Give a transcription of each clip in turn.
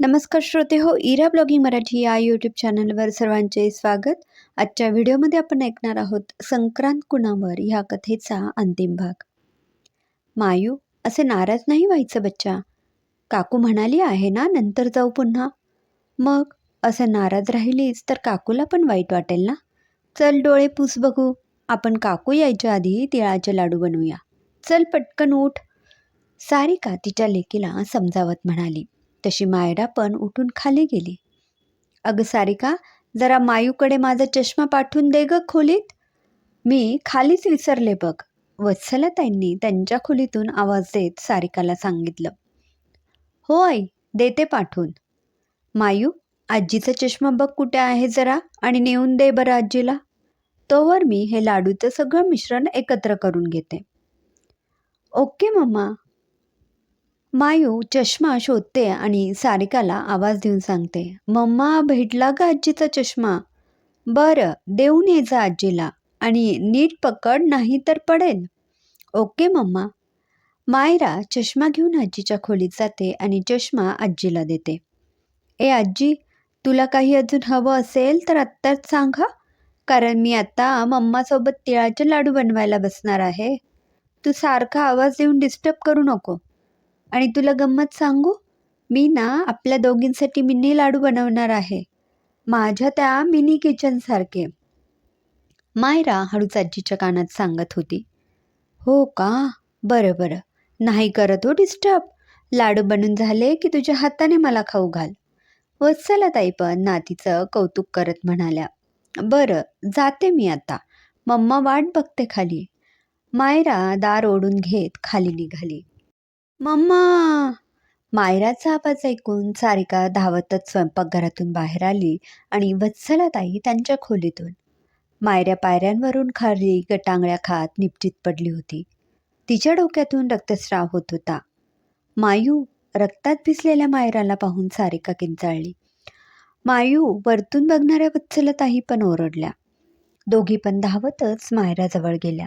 नमस्कार श्रोते हो इरा ब्लॉगिंग मराठी या यूट्यूब चॅनलवर सर्वांचे स्वागत. आजच्या व्हिडिओमध्ये आपण ऐकणार आहोत संक्रांत कुणावर? ह्या कथेचा अंतिम भाग. मायू असे नाराज नाही व्हायचं बच्चा? काकू म्हणाली आहे ना नंतर जाऊ पुन्हा. मग असं नाराज राहिलीस तर काकूला पण वाईट वाटेल ना? चल डोळे पूस बघू. आपण काकू यायच्या आधी तिळाचे लाडू बनवूया. चल पटकन उठ. सारिका तिच्या लेकीला समजावत म्हणाली तशी मायरा पण उठून खाली गेली. अगं सारिका जरा मायूकडे माझा चष्मा पाठवून दे ग खोलीत. मी खालीच विसरले बघ. वत्सलताईंनी त्यांच्या खोलीतून आवाज देत सारिकाला सांगितलं. हो आई देते पाठवून. मायू आजीचा चष्मा बघ कुठे आहे जरा आणि नेऊन दे बरं आजीला. तोवर मी हे लाडूचं सगळं मिश्रण एकत्र करून घेते. Okay mamma. मायू चष्मा शोधते आणि सारिकाला आवाज देऊन सांगते मम्मा भेटला का आजीचा चष्मा? बरं देऊन ये जा आजीला आणि नीट पकड नाही तर पडेल. Okay mamma. मायरा चष्मा घेऊन आजीच्या खोलीत जाते आणि चष्मा आजीला देते. ए आजी तुला काही अजून हवं असेल तर आत्ताच सांग कारण मी आता मम्मासोबत तिळाचे लाडू बनवायला बसणार आहे. तू सारखा आवाज देऊन डिस्टर्ब करू नको. आणि तुला गंमत सांगू? मी ना आपल्या दोघींसाठी मिनी लाडू बनवणार आहे. माझ्या त्या मिनी किचनसारखे मायरा हळूच आजीच्या कानात सांगत होती. हो का? बरं बरं. नाही करत हो डिस्टर्ब लाडू बनून झाले की तुझ्या हाताने मला खाऊ घाल. वत्सला ताई पण नातीचं कौतुक करत म्हणाल्या. बरं जाते मी आता. मम्मा वाट बघते खाली. मायरा दार ओढून घेत खाली निघाली. मम्मा! मायराचा आवाज ऐकून सारिका धावतच स्वयंपाकघरातून बाहेर आली आणि वत्सलाताई त्यांच्या खोलीतून. मायऱ्या पायऱ्यांवरून खाली गटांगळ्या खात निपटीत पडली होती. तिच्या डोक्यातून रक्तस्राव होत होता. मायू रक्तात भिजलेल्या मायराला पाहून सारिका किंचाळली. मायू वरतून बघणाऱ्या वत्सलताई पण ओरडल्या. दोघी पण धावतच मायराजवळ गेल्या.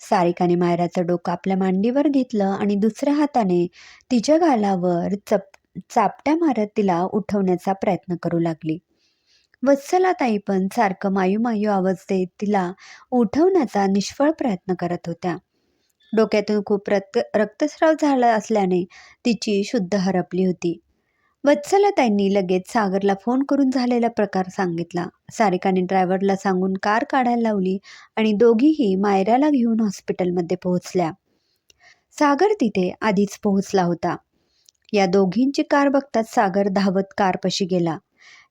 सारिकाने मायराचं डोकं आपल्या मांडीवर घेतलं आणि दुसऱ्या हाताने तिच्या गालावर चप चापट्या मारत तिला उठवण्याचा प्रयत्न करू लागली. वत्सलाताई पण सारखं मायू मायू आवाज देत तिला उठवण्याचा निष्फळ प्रयत्न करत होत्या. डोक्यातून खूप रक्त रक्तस्राव झाला असल्याने तिची शुद्ध हरपली होती. वत्सलाताईंनी लगेच सागरला फोन करून झालेला प्रकार सांगितला. सारिकाने ड्रायव्हरला सांगून कार काढायला लावली आणि दोघीही मायराला घेऊन हॉस्पिटलमध्ये पोहोचल्या. सागर तिथे आधीच पोहोचला होता. या दोघींची कार बघताच सागर धावत कारपाशी गेला.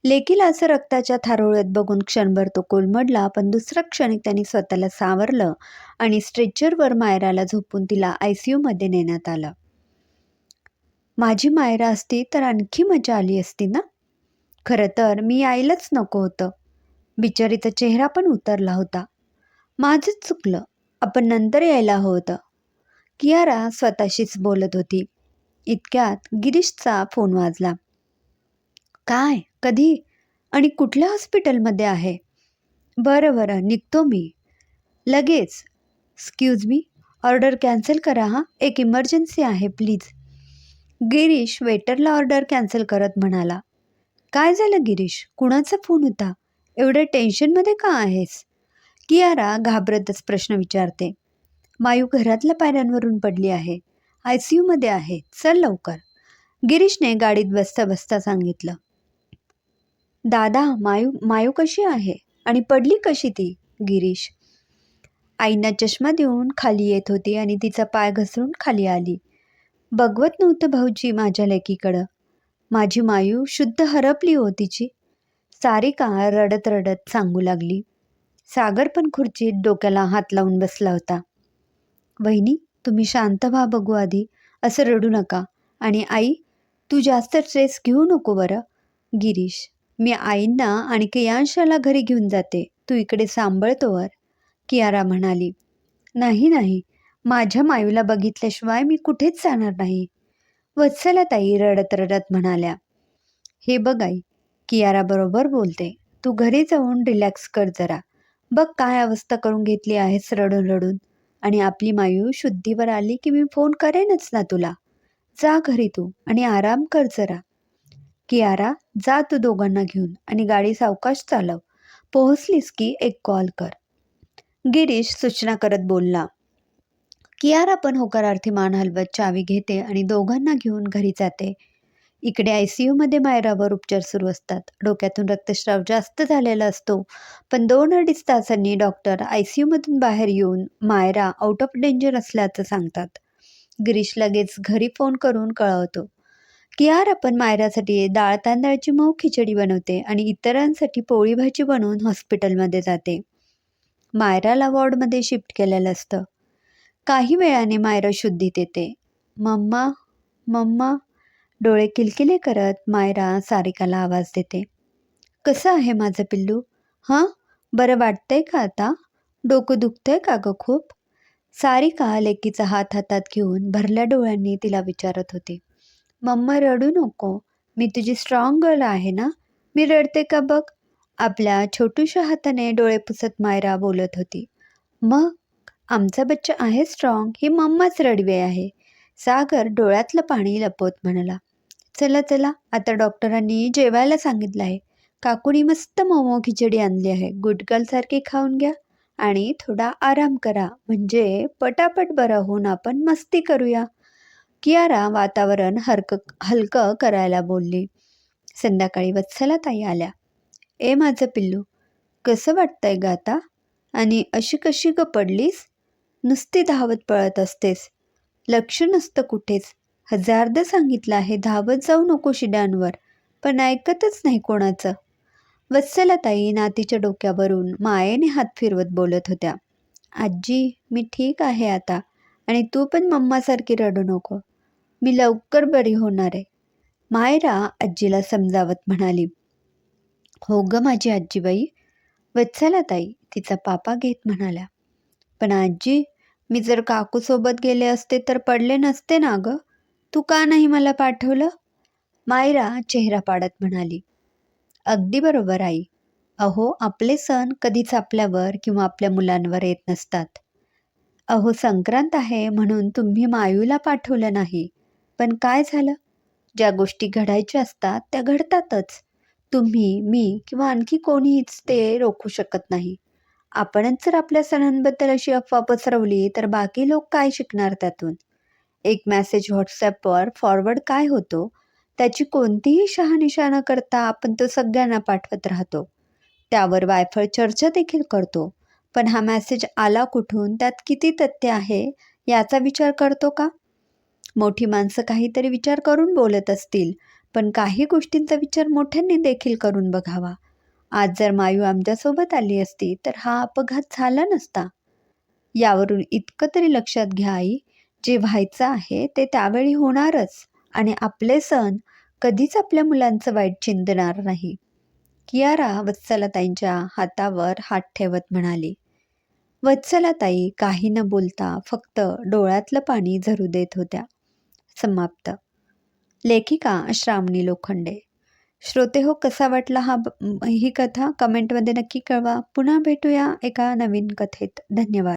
लेकीला असं रक्ताच्या थारोळ्यात बघून क्षणभर तो कोलमडला पण दुसऱ्या क्षणी त्यांनी स्वतःला सावरलं आणि स्ट्रेचरवर मायराला झोपून तिला आय सी यूमध्ये नेण्यात आलं. माझी मायरा असती तर आणखी मजा आली असती ना? खरं तर मी यायलाच नको होतं. बिचारीचा चेहरा पण उतरला होता. माझंच चुकलं. आपण नंतर यायला हवं होतं. कियारा स्वतःशीच बोलत होती. इतक्यात गिरीशचा फोन वाजला. काय? कधी? आणि कुठल्या हॉस्पिटलमध्ये आहे? बरं बरं. निघतो मी. लगेच. एक्सक्यूज मी ऑर्डर कॅन्सल करा हां. एक इमर्जन्सी आहे प्लीज. गिरीश वेटरला ऑर्डर कॅन्सल करत म्हणाला काय झालं गिरीश? कुणाचा फोन होता? एवढ्या टेन्शनमध्ये का आहेस? कियारा घाबरतच प्रश्न विचारते मायू घरातल्या पायऱ्यांवरून पडली आहे. आय सी यूमध्ये आहे. चल लवकर. गिरीशने गाडीत बसता बसता सांगितलं दादा मायू मायू कशी आहे? आणि पडली कशी ती गिरीश? आईना चष्मा देऊन खाली येत होती आणि तिचा पाय घसरून खाली आली. बघवत नव्हतं भाऊजी माझ्या लेकीकडं. माझी मायू शुद्ध हरपली हो तिची. सारिका रडत रडत सांगू लागली. सागर पण खुर्चीत डोक्याला हात लावून बसला होता. वहिनी तुम्ही शांत व्हा बघू आधी. असं रडू नका. आणि आई तू जास्त स्ट्रेस घेऊ नको बरं. गिरीश मी आईंना आणि कियांशाला घरी घेऊन जाते. तू इकडे सांभाळतोवर कियारा म्हणाली. नाही नाही. माझ्या मायूला बघितल्याशिवाय मी कुठेच जाणार नाही. वत्सलाताई रडत रडत म्हणाल्या हे बघ आई कियाराबरोबर बोलते. तू घरी जाऊन रिलॅक्स कर जरा. बघ काय अवस्था करून घेतली आहेस रडून रडून. आणि आपली मायू शुद्धीवर आली की मी फोन करेनच ना तुला. जा घरी तू आणि आराम कर जरा. कियारा जा तू दोघांना घेऊन आणि गाडी सावकाश चालव. पोहोचलीस की एक कॉल कर. गिरीश सूचना करत बोलला कियारा पण होकारार्थी मान हलवत चावी घेते आणि दोघांना घेऊन घरी जाते. इकडे आय सी यूमध्ये मायरावर उपचार सुरू असतात. डोक्यातून रक्तस्राव जास्त झालेला असतो. पण दोन अडीच तासांनी डॉक्टर आय सी यूमधून बाहेर येऊन मायरा आउट ऑफ डेंजर असल्याचं सांगतात. गिरीश लगेच घरी फोन करून कळवतो. कियार आपण मायरासाठी डाळ तांदळाची मऊ खिचडी बनवते आणि इतरांसाठी पोळी भाजी बनवून हॉस्पिटलमध्ये जाते. मायराला वॉर्डमध्ये शिफ्ट केलेलं असतं. काही वेळाने मायरा शुद्धीत येते. मम्मा मम्मा डोळे किलकिले करत मायरा सारिकाला आवाज देते. कसं आहे माझं पिल्लू? हां? बरं वाटतंय का आता? डोकं दुखतंय का गं खूप? सारिका लेकीचा हात हातात घेऊन भरल्या डोळ्यांनी तिला विचारत होती. मम्मा रडू नको. मी तुझी स्ट्रॉंग गर्ल आहे ना? मी रडते का बघ? आपल्या छोटूशा हाताने डोळे पुसत मायरा बोलत होती. मग? आमचा बच्चा आहे स्ट्रॉंग ही मम्माच रडवे आहे. सागर डोळ्यातलं पाणी लपवत म्हणाला चला चला आता डॉक्टरांनी जेवायला सांगितलं आहे. काकुनी मस्त मोमो खिचडी आणली आहे. गुटगलसारखी खाऊन घ्या आणि थोडा आराम करा. म्हणजे पटापट बरं होऊन आपण मस्ती करूया. कियारा वातावरण हरक हलकं करायला बोलली. संध्याकाळी वत्सला ताई आल्या. ए माझं पिल्लू कसं वाटतंय ग आता? आणि अशी कशी ग पडलीस? नुसती धावत पळत असतेस. लक्ष नसतं कुठेच. हजारदा सांगितलं आहे धावत जाऊ नको शिड्यांवर. पण ऐकतच नाही कोणाचं. वत्सलाताई नातीच्या डोक्यावरून मायेने हात फिरवत बोलत होत्या. आजी मी ठीक आहे आता. आणि तू पण मम्मासारखी रडू नको. मी लवकर बरी होणार आहे. मायरा आजीला समजावत म्हणाली. हो ग माझी आजीबाई वत्सलाताई तिचा पापा घेत म्हणाल्या. पण आजी मी जर काकूसोबत गेले असते तर पडले नसते ना ग. तू का नाही मला पाठवलं? मायरा चेहरा पाडत म्हणाली. अगदी बरोबर आई. अहो आपले सण कधीच आपल्यावर किंवा आपल्या मुलांवर येत नसतात. अहो संक्रांत आहे म्हणून तुम्ही मायूला पाठवलं नाही. पण काय झालं? ज्या गोष्टी घडायच्या असतात त्या घडतातच. तुम्ही मी किंवा आणखी कोणीच ते रोखू शकत नाही. आपणच जर आपल्या सणांबद्दल अशी अफवा पसरवली तर बाकी लोक काय शिकणार त्यातून? एक मेसेज व्हॉट्सॲपवर फॉरवर्ड काय होतो? त्याची कोणतीही शहानिशा न करता आपण तो सगळ्यांना पाठवत राहतो. त्यावर वायफळ चर्चा देखील करतो. पण हा मेसेज आला कुठून? त्यात किती तथ्य आहे? याचा विचार करतो का? मोठी माणसं काहीतरी विचार करून बोलत असतील पण काही गोष्टींचा विचार मोठ्यांनी देखील करून बघावा. आज जर मायू आमच्यासोबत आली असती तर हा अपघात झाला नसता. यावरून इतकं तरी लक्षात घ्या आई जे व्हायचं आहे ते त्यावेळी होणारच आणि आपले सण कधीच आपल्या मुलांचं वाईट चिंतणार नाही. कियारा वत्सलाताईंच्या हातावर हात ठेवत म्हणाली वत्सलाताई काही न बोलता फक्त डोळ्यातलं पाणी झरू देत होत्या. समाप्त. लेखिका श्रावणी लोखंडे. श्रोते हो कसा वाटला हा ही कथा? कमेंटमध्ये नक्की कळवा. पुन्हा भेटूया एका नवीन कथेत. धन्यवाद.